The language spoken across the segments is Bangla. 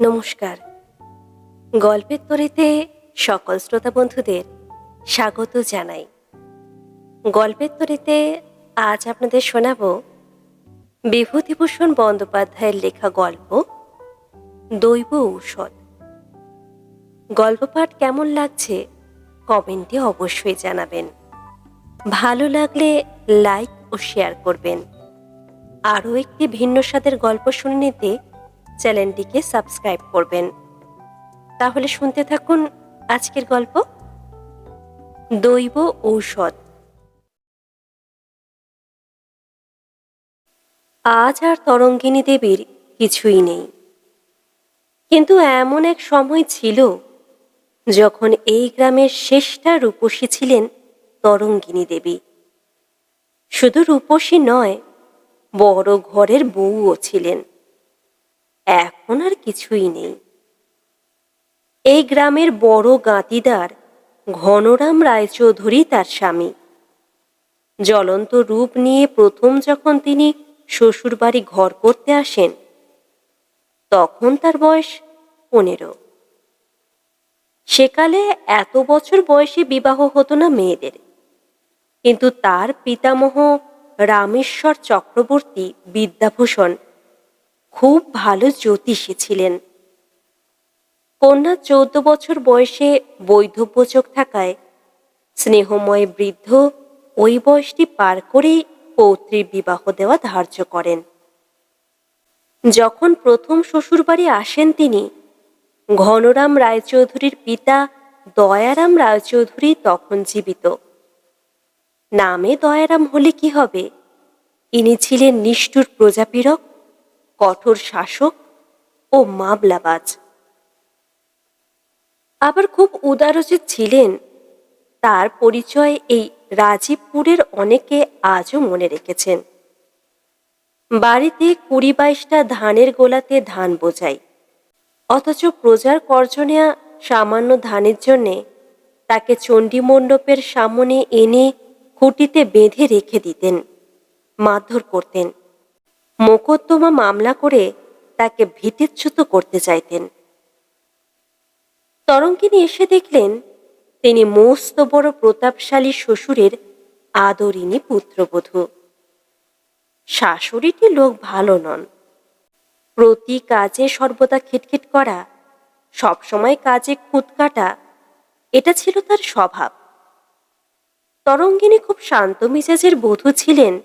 নমস্কার। গল্পের তরিতে সকল শ্রোতা বন্ধুদের স্বাগত জানাই। গল্পের তরিতে আজ আপনাদের শোনাব বিভূতিভূষণ বন্দ্যোপাধ্যায়ের লেখা গল্প, দৈব ঔষধ। গল্প পাঠ কেমন লাগছে কমেন্টে অবশ্যই জানাবেন। ভালো লাগলে লাইক ও শেয়ার করবেন। আরও একটি ভিন্ন স্বাদের গল্প শুনে নিতে চ্যানেলটিকে সাবস্ক্রাইব করবেন। তাহলে শুনতে থাকুন আজকের গল্প। দৈব ঔষধ। আজ আর তরঙ্গিনী দেবীর কিছুই নেই। কিন্তু এমন এক সময় ছিল, যখন এই গ্রামের শেষটা রূপসী ছিলেন তরঙ্গিনী দেবী। শুধু রূপসী নয়, বড় ঘরের বউও ছিলেন। এখন আর কিছুই নেই। এই গ্রামের বড় গাঁতিদার ঘনরাম রায়চৌধুরী তার স্বামী। জ্বলন্ত রূপ নিয়ে প্রথম যখন তিনি শ্বশুরবাড়ি ঘর করতে আসেন, তখন তার বয়স পনেরো। সেকালে এত বছর বয়সে বিবাহ হতো না মেয়েদের। কিন্তু তার পিতামহ রামেশ্বর চক্রবর্তী বিদ্যাভূষণ খুব ভালো জ্যোতিষী ছিলেন। কন্যা চৌদ্দ বছর বয়সে বৈধব্যযোগ থাকায় স্নেহময় বৃদ্ধ ওই বয়সটি পার করেই পৌত্রীর বিবাহ দেওয়া ধার্য করেন। যখন প্রথম শ্বশুরবাড়ি আসেন তিনি, ঘনরাম রায়চৌধুরীর পিতা দয়ারাম রায়চৌধুরী তখন জীবিত। নামে দয়ারাম হলে কি হবে? ইনি ছিলেন নিষ্ঠুর প্রজাপীড়ক কঠোর শাসক ও মামলাবাজ। আবার খুব উদারচিত ছিলেন, তার পরিচয় এই রাজীবপুরের অনেকে আজও মনে রেখেছেন। বাড়িতে কুড়ি বাইশটা ধানের গোলাতে ধান বোঝাই। অথচ প্রজার কর্জ নেয়া সামান্য ধানের জন্যে তাকে চণ্ডী মণ্ডপের সামনে এনে খুঁটিতে বেঁধে রেখে দিতেন, মারধর করতেন। মোকদ্দমা মামলা করে তাকে ভীতিচ্যুত করতে চাইতেন। তরঙ্গিনী এসে দেখলেন, তিনি মস্ত বড় প্রতাপশালী শ্বশুরের আদরিনী পুত্রবধূ। শাশুড়িটি লোক ভালো নন। প্রতি কাজে সর্বদা খিটখিট করা, সবসময় কাজে খুঁত কাটা, এটা ছিল তার স্বভাব। তরঙ্গিনী খুব শান্ত মিজাজের বধূ ছিলেন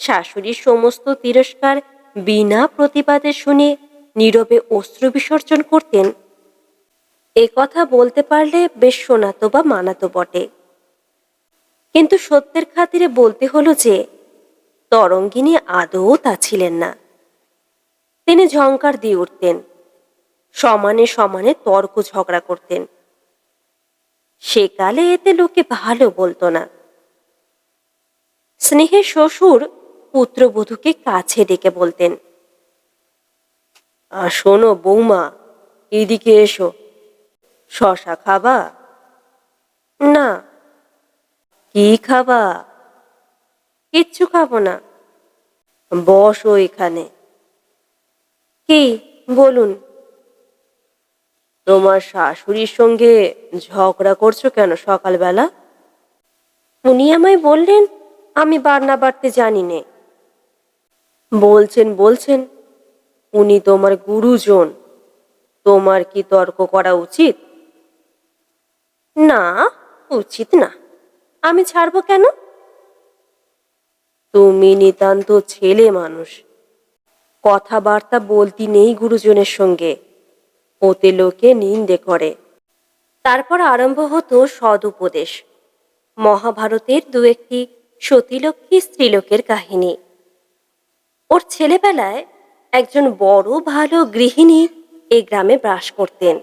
শাশুড়ির সমস্ত তিরস্কার বিনা প্রতিবাদে শুনে নীরবে অস্ত্র বিসর্জন করতেন। এ কথা বলতে পারলে বেশ শোনাতো বা মানাতো বটে। কিন্তু সত্যের খাতিরে বলতে হলো যে, তরঙ্গিনী আদৌ তা ছিলেন না। তিনি ঝঙ্কার দিয়ে উঠতেন। সমানে সমানে তর্ক ঝগড়া করতেন। সেকালে এতে লোকে ভালো বলতো না। স্নেহের শ্বশুর পুত্রবধূকে কাছে ডেকে বলতেন "আ, শোনো বৌমা এদিকে এসো। শশা খাবা? না। কি খাবা? কিচ্ছু খাব না। বসো এখানে। কি? বলুন। তোমার শাশুড়ির সঙ্গে ঝগড়া করছ কেন সকালবেলা? উনি আমায় বললেন আমি বান্না বাড়তে জানি নে। বলছেন বলছেন, উনি তোমার গুরুজন, তোমার কি তর্ক করা উচিত? না উচিত না। আমি ছাড়বো কেন? তুমি নিতান্ত ছেলে মানুষ। কথাবার্তা বলতি নেই গুরুজনের সঙ্গে। ওতে লোকে নিন্দে করে। তারপর আরম্ভ হতো সদুপদেশ। মহাভারতের দু একটি সতীলক্ষ্মী স্ত্রীলোকের কাহিনী। ওর ছেলেবেলায় একজন বড় ভালো গৃহিণী এই গ্রামে বাস করতেন।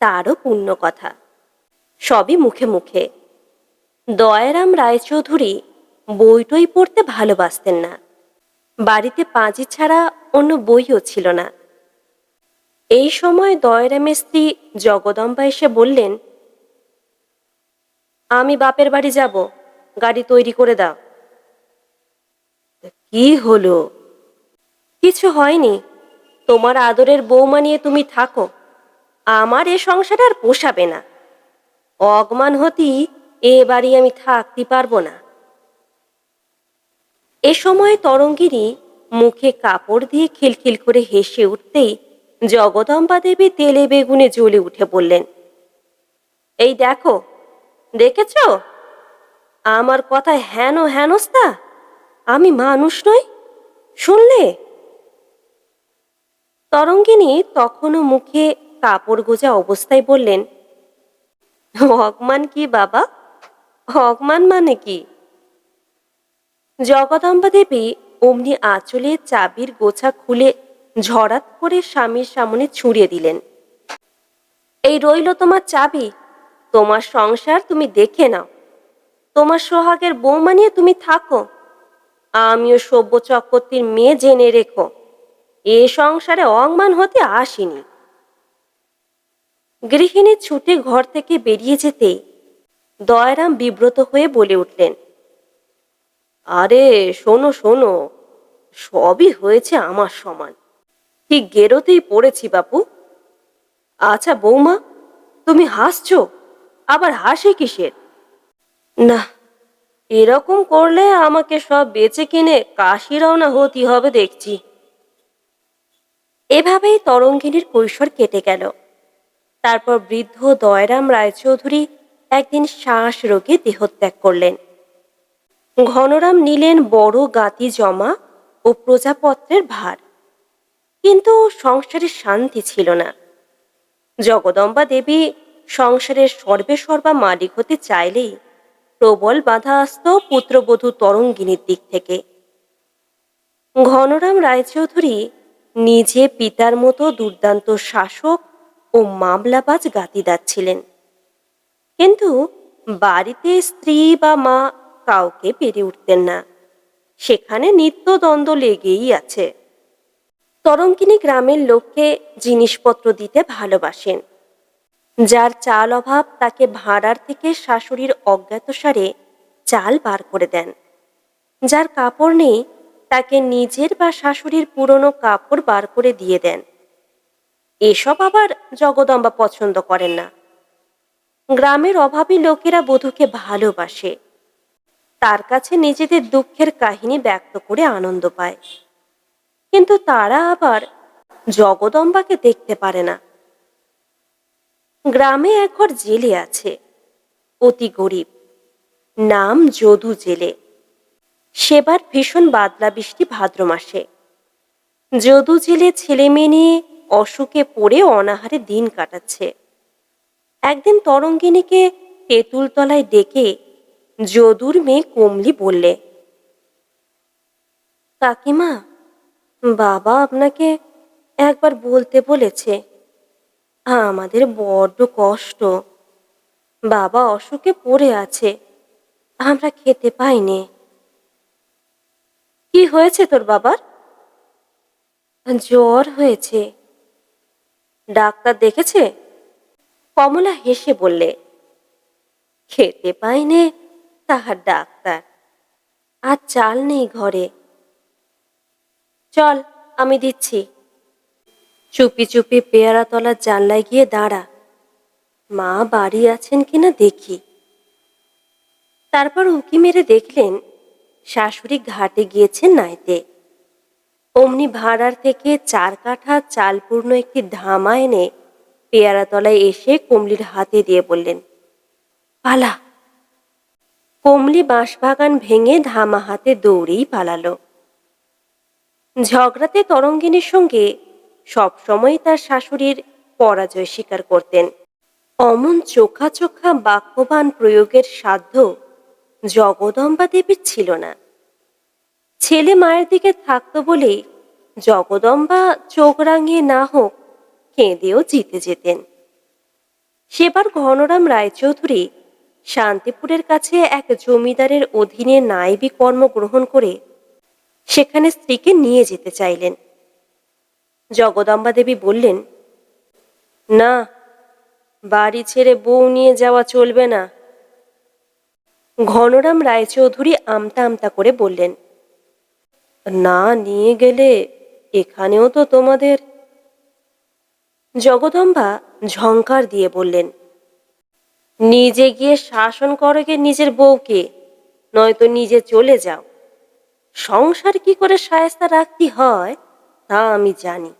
তারও পুণ্য কথা। সবই মুখে মুখে। দয়ারাম রায়চৌধুরী বইটই পড়তে ভালোবাসতেন না। বাড়িতে পাঁজি ছাড়া অন্য বইও ছিল না। এই সময় দয়রামের স্ত্রী জগদম্বা এসে বললেন, আমি বাপের বাড়ি যাব। গাড়ি তৈরি করে দাও। কি হলো? কিছু হয়নি। তোমার আদরের বৌমা নিয়ে তুমি থাকো। আমার এ সংসার আর পোষাবে না। অগমান হতি এ বাড়ি আমি থাকতে পারব না। এ সময় তরঙ্গিনী মুখে কাপড় দিয়ে খিলখিল করে হেসে উঠতেই জগদম্বা দেবী তেলে বেগুনে জ্বলে উঠে বললেন, এই দেখো, দেখেছ? আমার কথায় হেন হেনস্তা আমি মানুষ নই? শুনলে? তরঙ্গিনী তখনও মুখে কাপড় গোজা অবস্থায় বললেন অগমান কি বাবা? অগমান মানে কি? জগদম্বা দেবী অমনি আঁচলে চাবির গোছা খুলে ঝরাত করে স্বামীর সামনে ছুঁড়িয়ে দিলেন। এই রইল তোমার চাবি, তোমার সংসার তুমি দেখে নাও, তোমার সোহাগের বৌমা নিয়ে তুমি থাকো। আমিও সভ্য চক্রবর্তীর মেয়ে জেনে রেখো, এ সংসারে অংমান হতে আসিনি। গৃহিণী ছুটে ঘর থেকে বেরিয়ে যেতে দয়রাম বিব্রত হয়ে বলে উঠলেন, আরে, শোনো শোনো, সবই হয়েছে আমার সমান। ঠিক গেরোতেই পড়েছি বাপু। আচ্ছা বৌমা, তুমি হাসছো, আবার হাসে কিসের? না এরকম করলে আমাকে সব বেচে কিনে কাশি রওনা হতে হবে দেখছি। এভাবেই তরঙ্গিনীর কৈশোর কেটে গেল। তারপর বৃদ্ধ দয়রাম রায়চৌধুরী একদিন শ্বাস রোগে দেহত্যাগ করলেন। ঘনরাম নিলেন বড় গাতি জমা ও প্রজাপত্রের ভার। কিন্তু সংসারে শান্তি ছিল না। জগদম্বা দেবী সংসারের সর্বে সর্বা মালিক হতে চাইলেই প্রবল বাধা আসত পুত্রবধূ তরঙ্গিনীর দিক থেকে। ঘনরাম রায়চৌধুরী নিজে পিতার মতো দুর্দান্ত শাসক ও মামলাবাজ গাতিদার ছিলেন। কিন্তু বাড়িতে স্ত্রী বা মা কাউকে পেরে উঠতেন না। সেখানে নিত্য দ্বন্দ্ব লেগেই আছে। তরঙ্গিনী গ্রামের লোককে জিনিসপত্র দিতে ভালোবাসেন। যার চাল অভাব তাকে ভাড়ার থেকে শাশুড়ির অজ্ঞাতসারে চাল বার করে দেন। যার কাপড় নেই, তাকে নিজের বা শাশুড়ির পুরনো কাপড় বার করে দিয়ে দেন। এসব আবার জগদম্বা পছন্দ করেন না। গ্রামের অভাবী লোকেরা বধূকে ভালোবাসে। তার কাছে নিজেদের দুঃখের কাহিনী ব্যক্ত করে আনন্দ পায়। কিন্তু তারা আবার জগদম্বাকে দেখতে পারে না। গ্রামে একঘর জেলে আছে। অতি গরিব। নাম যদু জেলে। সেবার ভীষণ বাদলা বৃষ্টি ভাদ্র মাসে। যদু জেলে ছেলে মেয়ে নিয়ে অসুখে পড়ে অনাহারে দিন কাটাচ্ছে। একদিন তরঙ্গিনীকে তেঁতুল তলায় ডেকে যদুর মেয়ে কমলি বললে, কাকিমা, বাবা আপনাকে একবার বলতে বলেছে আমাদের বড্ড কষ্ট। বাবা অসুখে পড়ে আছে, আমরা খেতে পাইনি। কি হয়েছে তোর বাবার? জ্বর হয়েছে। ডাক্তার দেখেছে? কমলা হেসে বললে, খেতে পাইনে? তাহার ডাক্তার। আর চাল নেই ঘরে। চল, আমি দিচ্ছি। চুপি চুপি পেয়ারা তলার জানলায় গিয়ে দাঁড়া। মা বাড়ি আছেন কিনা দেখি। তারপর উকি মেরে দেখলেন, শাশুড়ি ঘাটে গিয়েছেন নাইতে। অমনি ভাড়ার থেকে চার কাঠা চালপূর্ণ একটি ধামা এনে পেয়ারা তলায় এসে কমলির হাতে দিয়ে বললেন, পালা। কমলি বাঁশবাগান ভেঙে ধামা হাতে দৌড়েই পালালো। ঝগড়াতে তরঙ্গিনীর সঙ্গে সবসময় তার শাশুড়ির পরাজয় স্বীকার করতেন। অমন চোখা চোখা বাক্যবান প্রয়োগের সাধ্য জগদম্বা দেবীর ছিল না। ছেলে মায়ের দিকে থাকতো বলে জগদম্বা চোখ রাঙিয়ে না হোক কেঁদেও জিতে যেতেন। সেবার ঘনরাম রায়চৌধুরী শান্তিপুরের কাছে এক জমিদারের অধীনে নাইবি কর্ম গ্রহণ করে সেখানে স্ত্রীকে নিয়ে যেতে চাইলেন। জগদম্বা দেবী বললেন, না, বাড়ি ছেড়ে বউ নিয়ে যাওয়া চলবে না। ঘনরাম রায়চৌধুরী আমতা আমতা করে বললেন, না নিয়ে গেলে এখানেও তো তোমাদের জগদম্বা ঝংকার দিয়ে বললেন, নিজে গিয়ে শাসন করো গে নিজের বউকে, নয়তো নিজে চলে যাও। সংসার কি করে সায়স্তা রাখতে হয়? তা আমি জানি।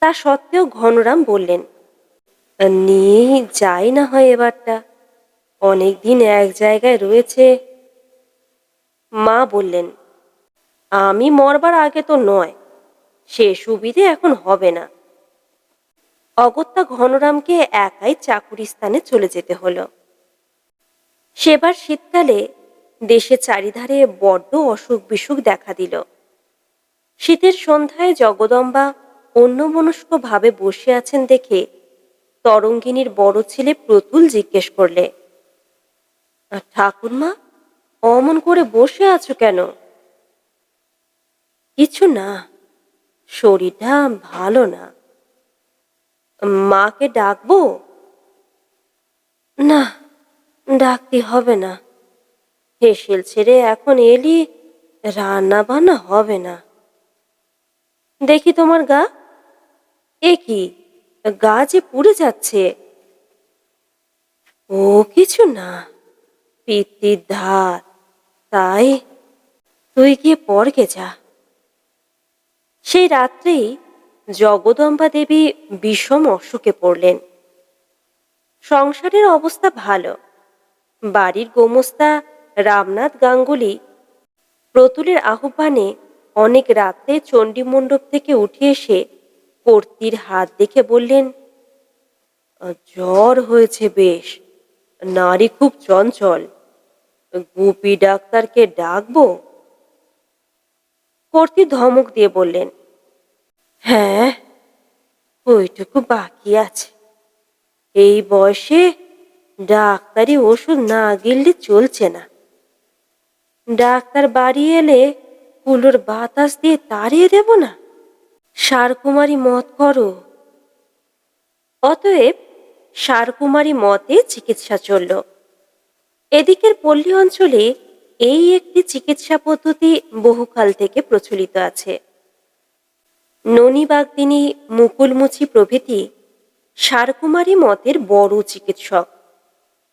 তা সত্ত্বেও ঘনরাম বললেন, নিয়ে যাই না হয় এবারটা। অনেকদিন এক জায়গায় রয়েছে। মা বললেন, আমি মরবার আগে তো নয়, সে সুবিধে এখন হবে না। অগত্যা ঘনরামকে একাই চাকুরি স্থানে চলে যেতে হলো। সেবার শীতকালে দেশে চারিধারে বড্ড অসুখ বিসুখ দেখা দিল। শীতের সন্ধ্যায় জগদম্বা অন্যমনস্ক ভাবে বসে আছেন দেখে তরঙ্গিনীর বড় ছেলে প্রতুল জিজ্ঞেস করলে ঠাকুরমা, অমন করে বসে আছো কেন? কিছু না, শরীরটা ভালো না। মাকে ডাকবো? না, ডাকতে হবে না। হেসেল ছেড়ে এখন এলি রান্না বান্না হবে না। দেখি তোমার গা। এ কি? গা যে পুড়ে যাচ্ছে। ও কিছু না। পিত্তির ধার। তাই তুই গিয়ে পরকে যা। সেই রাত্রেই জগদম্বা দেবী বিষম অসুখে পড়লেন। সংসারের অবস্থা ভালো। বাড়ির গোমস্তা রামনাথ গাঙ্গুলি প্রতুলের আহ্বানে অনেক রাতে চণ্ডী মণ্ডপ থেকে উঠে এসে কর্তির হাত দেখে বললেন, জ্বর হয়েছে বেশ। নারী খুব চঞ্চল। গুপি ডাক্তারকে ডাকবো? কর্তি ধমক দিয়ে বললেন হ্যাঁ ওইটুকু বাকি আছে। এই বয়সে ডাক্তারি ওষুধ না গিললে চলছে না। ডাক্তার বাড়ি এলে কুলোর বাতাস দিয়ে তাড়িয়ে দেব না? সারকুমারী মত করো। অতএব সারকুমারী মতে চিকিৎসা চলল। এদিকের পল্লী অঞ্চলে এই একটি চিকিৎসা পদ্ধতি বহুকাল থেকে প্রচলিত আছে। ননীবাগদিনী মুকুলমুচি প্রভৃতি সারকুমারী মতের বড় চিকিৎসক।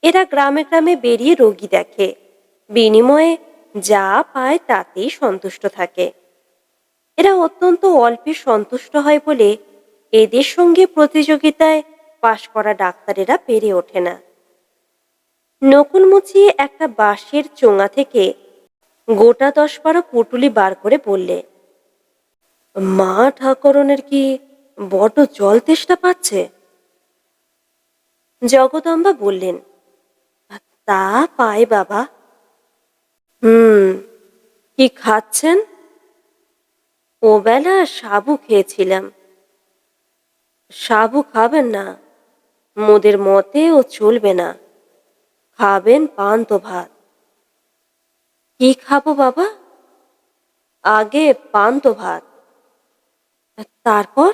এরা গ্রামে গ্রামে বেরিয়ে রোগী দেখে। বিনিময়ে যা পায় তাতেই সন্তুষ্ট থাকে। এরা অত্যন্ত অল্পে সন্তুষ্ট হয় বলে এদের সঙ্গে প্রতিযোগিতায় পাশ করা ডাক্তারেরা পেরে ওঠে না। নকুল মুচিয়ে একটা বাঁশের চোঙা থেকে গোটা দশ বারো পুটুলি বার করে বললে, মা ঠাকরনের কি বড্ড জল তেষ্টা পাচ্ছে? জগদম্বা বললেন, তা পায় বাবা হুম। কি খাচ্ছেন? ও বেলা সাবু খেয়েছিলাম। সাবু খাবেন না। মোদের মতে ও চলবে না। খাবেন পান্ত ভাত। কি খাব বাবা? আগে পান্ত ভাত। তারপর?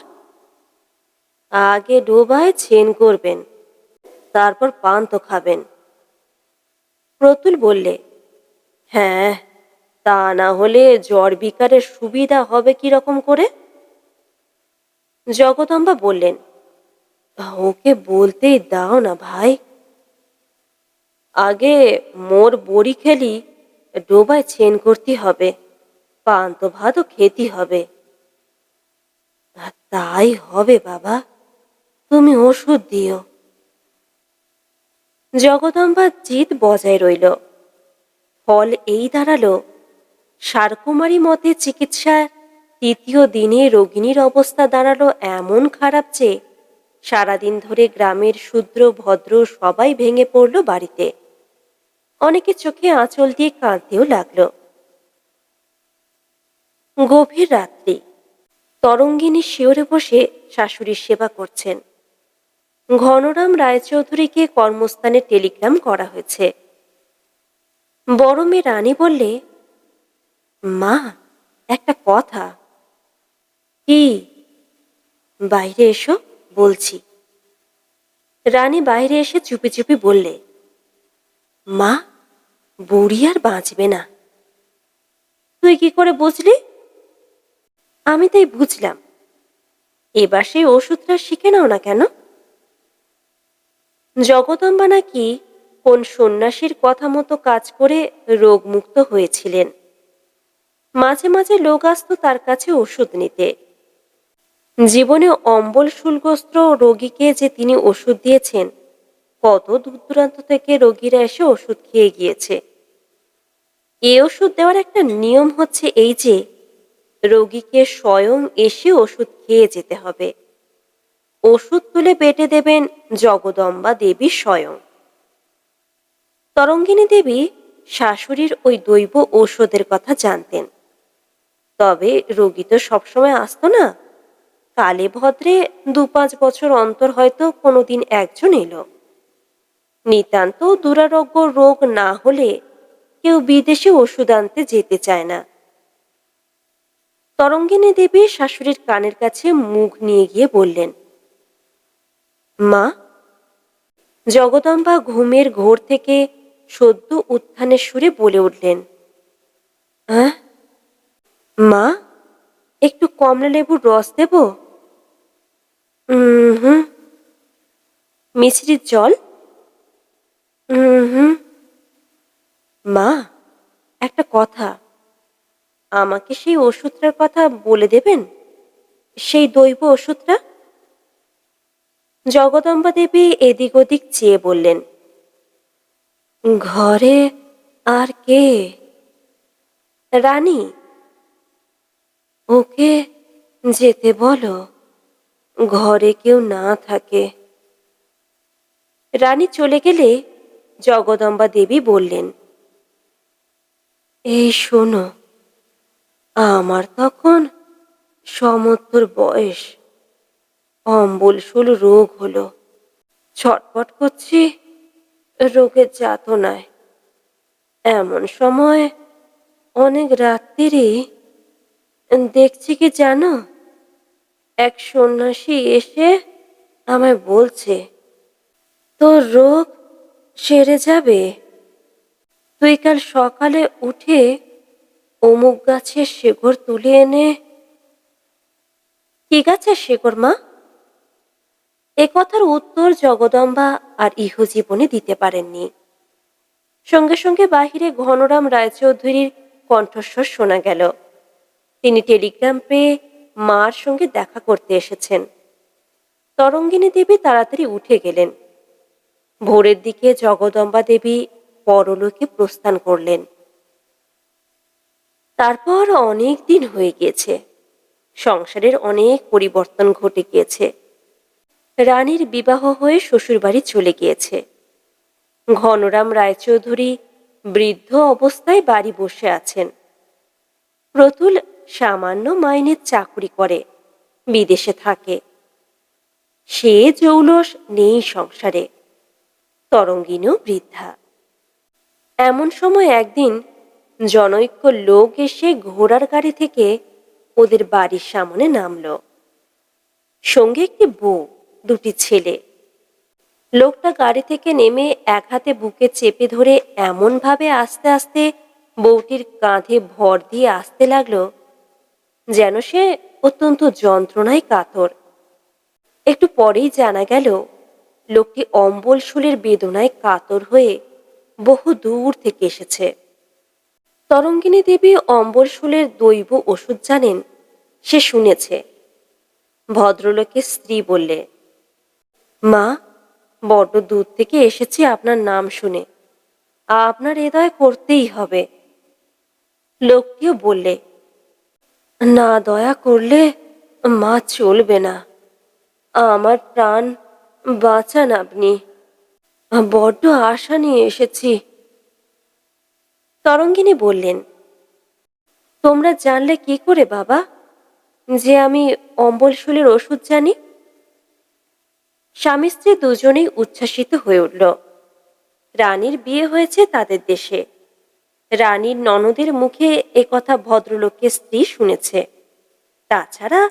আগে ডোবায় ছেন করবেন। তারপর পান্ত খাবেন। প্রতুল বললে হ্যাঁ তা না হলে জ্বর বিকারের সুবিধা হবে কি রকম করে? জগদম্বা বললেন, ওকে বলতেই দাও না ভাই। আগে মোর বড়ি খেলি, ডোবায় ছেন করতে হবে পান্ত ভাতও খেতে হবে। তাই হবে বাবা, তুমি ওষুধ দিও। জগদম্বার জিত বজায় রইল। ফল এই দাঁড়াল। সারকুমারী মতে চিকিৎসার তৃতীয় দিনে রোগিণীর অবস্থা দাঁড়াল এমন খারাপ যে সারাদিন ধরে গ্রামের শূদ্র ভদ্র সবাই ভেঙে পড়ল বাড়িতে। অনেকে চোখে আঁচল দিয়ে কাঁদতেও লাগল। গভীর রাত্রি। তরঙ্গিনী শিওরে বসে শাশুড়ির সেবা করছেন। ঘনরাম রায়চৌধুরীকে কর্মস্থানে টেলিগ্রাম করা হয়েছে। বড় মেয়ে রানী বললে, মা, একটা কথা। কি? বাইরে এসো, বলছি। রানী বাইরে এসে চুপি চুপি বললে, মা, বুড়ি আর বাঁচবে না। তুই কি করে বুঝলি? আমি তাই বুঝলাম। এবার সেই ওষুধটা শিখে নাও না কেন? জগদম্বা নাকি কোন সন্ন্যাসীর কথা মতো কাজ করে রোগমুক্ত হয়েছিলেন। মাঝে মাঝে লোক আসতো তার কাছে ওষুধ নিতে। জীবনে অম্বল শুল্কস্ত্র রোগীকে যে তিনি ওষুধ দিয়েছেন, কত দূর দূরান্ত থেকে রোগীরা এসে ওষুধ খেয়ে গিয়েছে। এই ওষুধ দেওয়ার একটা নিয়ম হচ্ছে এই যে, রোগীকে স্বয়ং এসে ওষুধ খেয়ে যেতে হবে। ওষুধ তুলে পেটে দেবেন জগদম্বা দেবী স্বয়ং। তরঙ্গিনী দেবী শাশুড়ির ওই দৈব ঔষধের কথা জানতেন। তবে রোগী তো সবসময় আসতো না। কালে ভদ্রে দু পাঁচ বছর অন্তর হয়তো কোনোদিন একজন এলো। নিতান্ত দুরারোগ্য রোগ না হলে কেউ বিদেশে ওষুধ আনতে যেতে চায় না। তরঙ্গিনী দেবী শাশুড়ির কানের কাছে মুখ নিয়ে গিয়ে বললেন, মা, জগদম্বা ঘুমের ঘোর থেকে সদ্য উত্থানের সুরে বলে উঠলেন হ্যাঁ মা, একটু কমলা লেবুর রস দেব? হুম মিছরির জল? হুম, মা, একটা কথা, আমাকে সেই ওষুধটার কথা বলে দেবেন? সেই দৈব ওষুধটা? জগদম্বা দেবী এদিক ওদিক চেয়ে বললেন ঘরে আর কে? রানী, ওকে যেতে বলো, ঘরে কেউ না থাকে। রানী চলে গেলে জগদম্বা দেবী বললেন, এই শোনো, আমার তখন সমত্তর বয়স। অম্বলশুল রোগ হলো। ছটপট করছি রোগের যাতনায়। এমন সময় অনেক রাত্রিরই দেখছি কি জানো? এক সন্ন্যাসী এসে আমায় বলছে, তোর রোগ সেরে যাবে। তুই কাল সকালে উঠে অমুক গাছের শেকড় তুলে এনে, কি গাছের শেকড় মা? এ কথার উত্তর জগদম্বা আর ইহজীবনে দিতে পারেননি। সঙ্গে সঙ্গে বাহিরে ঘনরাম রায়চৌধুরীর কণ্ঠস্বর শোনা গেল। তিনি টেলিগ্রাম পেয়ে মার সঙ্গে দেখা করতে এসেছেন। তরঙ্গিনী দেবী তাড়াতাড়ি উঠে গেলেন। ভোরের দিকে জগদম্বা দেবী পরলোকে প্রস্থান করলেন। তারপর অনেক দিন হয়ে গিয়েছে। সংসারের অনেক পরিবর্তন ঘটে গিয়েছে। রানীর বিবাহ হয়ে শ্বশুরবাড়ি চলে গিয়েছে। ঘনরাম রায়চৌধুরী বৃদ্ধ অবস্থায় বাড়ি বসে আছেন। প্রতুল সামান্য মাইনের চাকরি করে, বিদেশে থাকে। সে জৌলস নেই সংসারে, তরঙ্গিনীও বৃদ্ধা। এমন সময় একদিন জনৈক্য লোক এসে ঘোড়ার গাড়ি থেকে ওদের বাড়ির সামনে নামল। সঙ্গে একটি বউ দুটি ছেলে। লোকটা গাড়ি থেকে নেমে এক হাতে বুকে চেপে ধরে এমনভাবে আস্তে আস্তে বউটির কাঁধে ভর দিয়ে আসতে লাগল, যেন সে অত্যন্ত যন্ত্রণায় কাতর। একটু পরেই জানা গেল, লোকটি অম্বল শুলের বেদনায় কাতর হয়ে বহু দূর থেকে এসেছে। তরঙ্গিনী দেবী অম্বর শুলের দৈব ওষুধ জানেন, সে শুনেছে। ভদ্রলোকের স্ত্রী বললে মা, বড্ড দূর থেকে এসেছি আপনার নাম শুনে। আপনার হৃদয় করতেই হবে। লোকটিও বললে, না দয়া করলে মা চলবে না। আমার প্রাণ বাঁচান আপনি। বড্ড আশা নিয়ে এসেছি। তরঙ্গিনী বললেন, তোমরা জানলে কি করে বাবা? যে আমি অম্বলশুলের ওষুধ জানি স্বামী স্ত্রী দুজনেই উচ্ছ্বাসিত হয়ে উঠল। রানীর বিয়ে হয়েছে তাদের দেশে। রানীর ননদের মুখে কথা ভদ্রলোকের স্ত্রী শুনেছে। তাছাড়া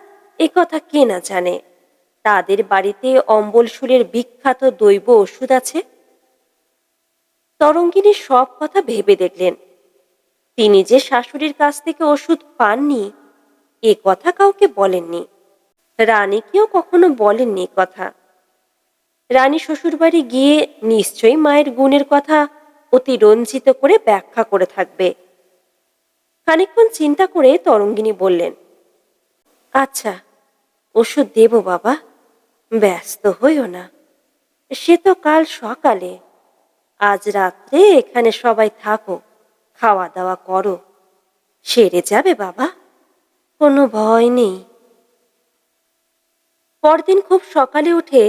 কথা কে না জানে? তাদের বাড়িতে অম্বলশুলের বিখ্যাত দৈব ওষুধ আছে? তরঙ্গিনী সব কথা ভেবে দেখলেন। তিনি যে শাশুড়ির কাছ থেকে ওষুধ পাননি, এ কথা কাউকে বলেননি। রানীকেও কখনো বলেননি কথা। রানী শ্বশুরবাড়ি গিয়ে নিশ্চয়ই মায়ের গুণের কথা অতি রঞ্জিত করে ব্যাখ্যা করে থাকবে। খানিকক্ষণ চিন্তা করে তরঙ্গিনী বললেন আচ্ছা ওষুধ দেব বাবা, ব্যস্ত হইও না। সে তো কাল সকালে। আজ রাত্রে এখানে সবাই থাকো খাওয়া দাওয়া করো। সেরে যাবে বাবা, কোনো ভয় নেই। পরদিন খুব সকালে উঠে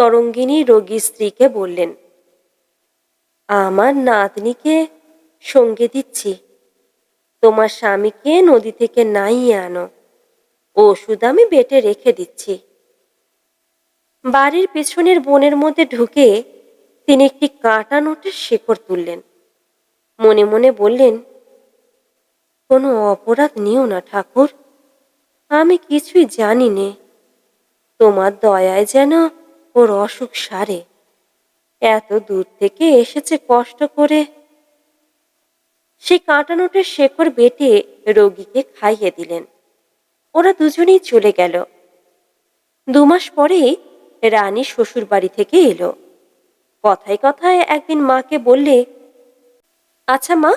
তরঙ্গিনী রোগী স্ত্রীকে বললেন, আমার নাতনিকে সঙ্গে দিচ্ছি। তোমার স্বামীকে নদী থেকে নাইয়ে আনো। ওষুধ আমি বেটে রেখে দিচ্ছি। বাড়ির পেছনের বনের মধ্যে ঢুকে তিনি একটি কাঁটা নোটের শেকড় তুললেন। মনে মনে বললেন, কোনো অপরাধ নিও না ঠাকুর। আমি কিছুই জানি নে। তোমার দয়ায় যেন ওর অসুখ সারে। এত দূর থেকে এসেছে কষ্ট করে। সে কাঁটা নোটের শেকড় বেটে রোগীকে খাইয়ে দিলেন। ওরা দুজনেই চলে গেল। দুমাস পরে রানী শ্বশুর বাড়ি থেকে এলো। কথায় কথায় একদিন মাকে বললে আচ্ছা মা,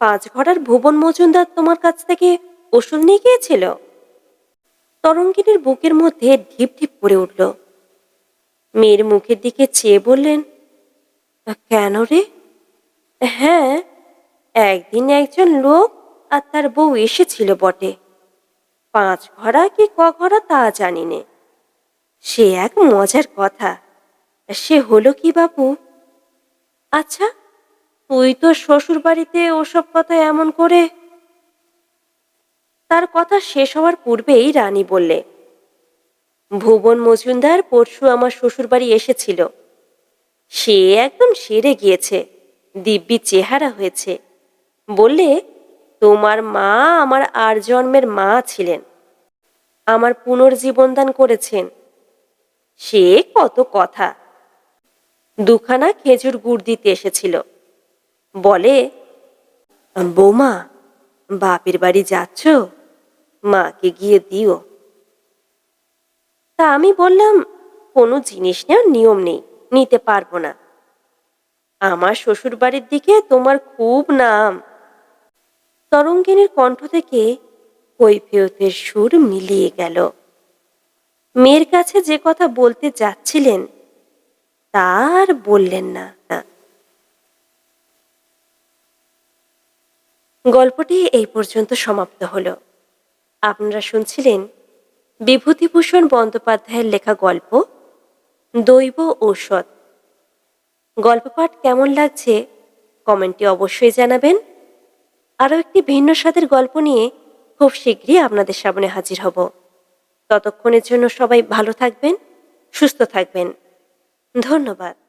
পাঁচ ঘরার ভুবন মজুমদার তোমার কাছ থেকে ওষুধ নিয়ে গিয়েছিল? তরঙ্গিনীর বুকের মধ্যে ঢিপ ঢিপ করে উঠল। মেয়ের মুখের দিকে চেয়ে বললেন কেন রে? হ্যাঁ একদিন একজন লোক আর তার বউ এসেছিল বটে। পাঁচ ঘরা কি ক ঘরা তা জানি নে। সে এক মজার কথা। সে হলো কি বাবু আচ্ছা তুই তো শ্বশুর বাড়িতে ওসব কথা এমন করে, তার কথা শেষ হওয়ার পূর্বেই রানী বললে ভুবন মজুমদার পরশু আমার শ্বশুর বাড়ি এসেছিল। সে একদম সেরে গিয়েছে। দিব্যি চেহারা হয়েছে। বললে, তোমার মা আমার আর জন্মের মা ছিলেন। আমার পুনর্জীবনদান করেছেন। সে কত কথা। দুখানা খেজুর গুড় দিতে এসেছিল। বলে, বৌমা, বাপের বাড়ি যাচ্ছ? মাকে গিয়ে দিও। তা আমি বললাম, কোনো জিনিস নেওয়ার নিয়ম নেই, নিতে পারব না। আমার শ্বশুর বাড়ির দিকে তোমার খুব নাম তরঙ্গিনীর কণ্ঠ থেকে কৈফিয়তের সুর মিলিয়ে গেল। মেয়ের কাছে যে কথা বলতে যাচ্ছিলেন তার বললেন না। গল্পটি এই পর্যন্ত সমাপ্ত হলো। আপনারা শুনছিলেন বিভূতিভূষণ বন্দ্যোপাধ্যায়ের লেখা গল্প, দৈব ঔষধ। গল্প পাঠ কেমন লাগছে কমেন্টে অবশ্যই জানাবেন। আরও একটি ভিন্ন স্বাদের গল্প নিয়ে খুব শীঘ্রই আপনাদের সামনে হাজির হব। ততক্ষণের জন্য সবাই ভালো থাকবেন, সুস্থ থাকবেন। ধন্যবাদ।